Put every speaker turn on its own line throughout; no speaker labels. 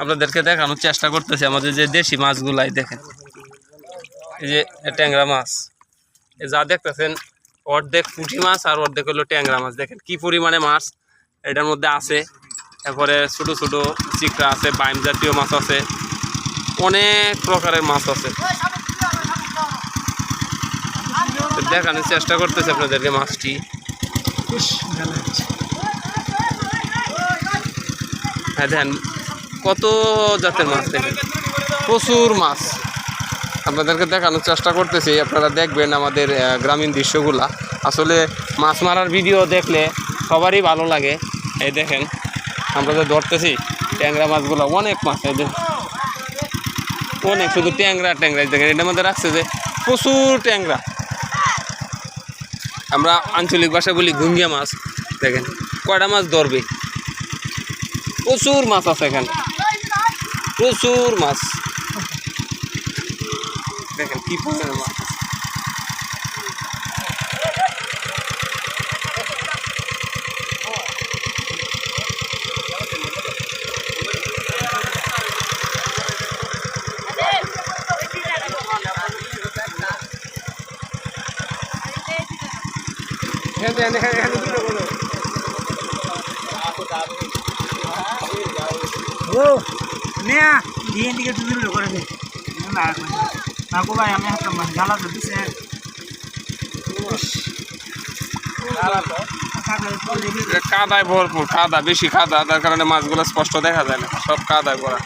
আপনাদেরকে দেখানোর চেষ্টা করতেছি আমাদের যে দেশি মাছগুলাই দেখেন। এই যে ট্যাংরা মাছ। যা দেখতেছেন অর্ধেক পুঁটি মাছ আর অর্ধেক হলো ট্যাংরা মাছ। দেখেন কি পরিমাণে মাছ এটার মধ্যে আছে। তারপরে ছোট ছোট চিকড়া আছে বাইম জাতীয় মাছ আছে। অনেক প্রকারের মাছ আছে। তো দেখানোর চেষ্টা করতেছি আপনাদেরকে মাছটি। হ্যাঁ দেখেন কত জাতের মাছ দেখেন প্রচুর মাছ। আপনাদেরকে দেখানোর চেষ্টা করতেছি, আপনারা দেখবেন আমাদের গ্রামীণ দৃশ্যগুলা। আসলে মাছ মারার ভিডিও দেখলে সবারই ভালো লাগে। এই দেখেন, আমরা তো ধরতেছি, ট্যাংরা মাছগুলো অনেক মাছ, এই। অনেক শুধু ট্যাংরা ট্যাংরা দেখেন, এটার মধ্যে রাখছে যে প্রচুর ট্যাংরা। আমরা আঞ্চলিক ভাষায় বলি ঘুঙ্গিয়া মাছ, দেখেন, কয়টা মাছ ধরবে? প্রচুর মাছ আছে এখানে। প্রচুর মাছ। দেখেন কি পরিমাণে মাছ
ও, নেয়া, দিয়ে দিকে তুই দিল না না ভাই, আমি গালা
কাদায় ভরপুর, কাদা, বেশি কাদা, তার কারণে মাছগুলো স্পষ্ট দেখা যায় না, সব কাদায় ভরা।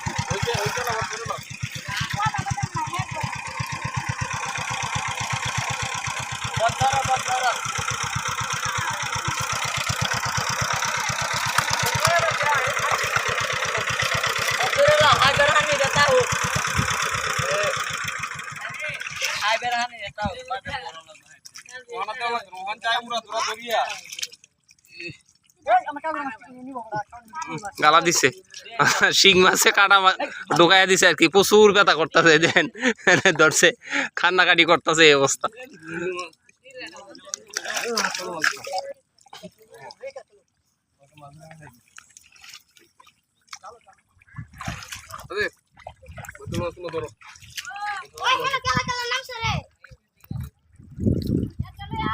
গালা দিছে শিং মাছে কাটা মা- ঢুকাইয়া দিছে আর কি প্রচুর ব্যথা করতেছে দেন ধরছে কান্নাকাটি করতেছে এই অবস্থা
ওই খেলা খেলা খেলা নামছে রে হাসান হে না মাছ তুই তোমার হইছে না তুই যা নাই মাছ গা